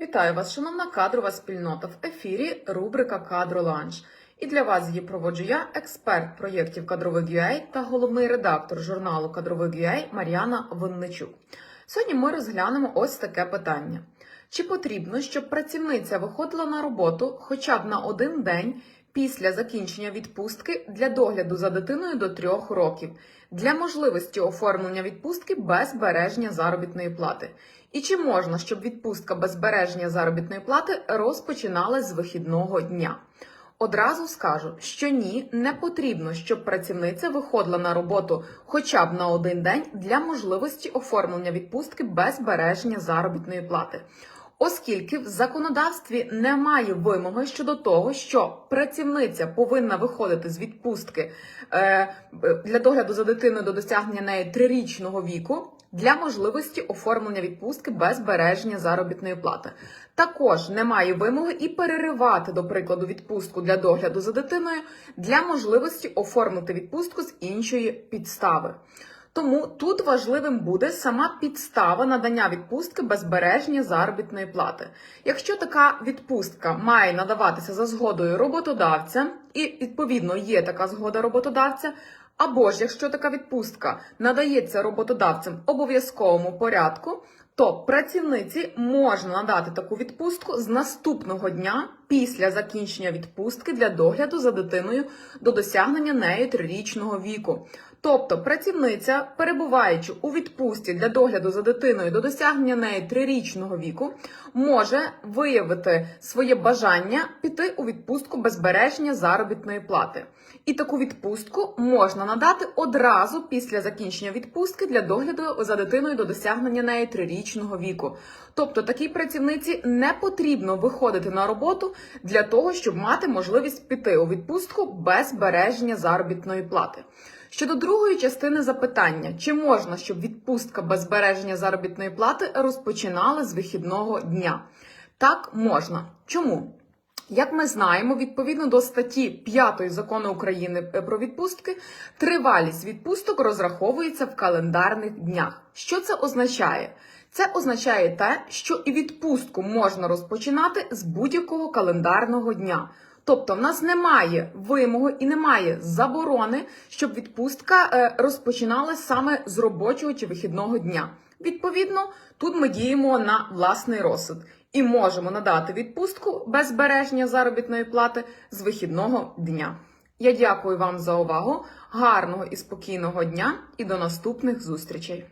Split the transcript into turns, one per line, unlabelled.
Вітаю вас, шановна кадрова спільнота. В ефірі рубрика Кадроланж. І для вас її проводжу я, експерт проєктів кадрових UA та головний редактор журналу кадрових UA Мар'яна Винничук. Сьогодні ми розглянемо ось таке питання: чи потрібно, щоб працівниця виходила на роботу хоча б на один день після закінчення відпустки для догляду за дитиною до трьох років для можливості оформлення відпустки без збереження заробітної плати? І чи можна, щоб відпустка без збереження заробітної плати розпочиналась з вихідного дня? Одразу скажу, що ні, не потрібно, щоб працівниця виходила на роботу хоча б на один день для можливості оформлення відпустки без збереження заробітної плати. Оскільки в законодавстві немає вимоги щодо того, що працівниця повинна виходити з відпустки е, для догляду за дитиною до досягнення неї трирічного віку для можливості оформлення відпустки без збереження заробітної плати. Також немає вимоги і переривати, до прикладу, відпустку для догляду за дитиною для можливості оформити відпустку з іншої підстави. Тому тут важливим буде сама підстава надання відпустки без збереження заробітної плати. Якщо така відпустка має надаватися за згодою роботодавця, і відповідно є така згода роботодавця, або ж якщо така відпустка надається роботодавцем обов'язковому порядку, то працівниці можна надати таку відпустку з наступного дня після закінчення відпустки для догляду за дитиною до досягнення нею трирічного віку. Тобто працівниця, перебуваючи у відпустці для догляду за дитиною до досягнення неї трирічного віку, може виявити своє бажання піти у відпустку без збереження заробітної плати. І таку відпустку можна надати одразу після закінчення відпустки для догляду за дитиною до досягнення неї трирічного віку. Тобто такій працівниці не потрібно виходити на роботу для того, щоб мати можливість піти у відпустку без збереження заробітної плати. Щодо другої частини запитання, чи можна, щоб відпустка без збереження заробітної плати розпочинала з вихідного дня? Так, можна. Чому? Як ми знаємо, відповідно до статті 5 закону України про відпустки, тривалість відпусток розраховується в календарних днях. Що це означає? Це означає те, що і відпустку можна розпочинати з будь-якого календарного дня. Тобто, в нас немає вимоги і немає заборони, щоб відпустка е, розпочиналась саме з робочого чи вихідного дня. Відповідно, тут ми діємо на власний розсуд і можемо надати відпустку без збереження заробітної плати з вихідного дня. Я дякую вам за увагу, гарного і спокійного дня і до наступних зустрічей!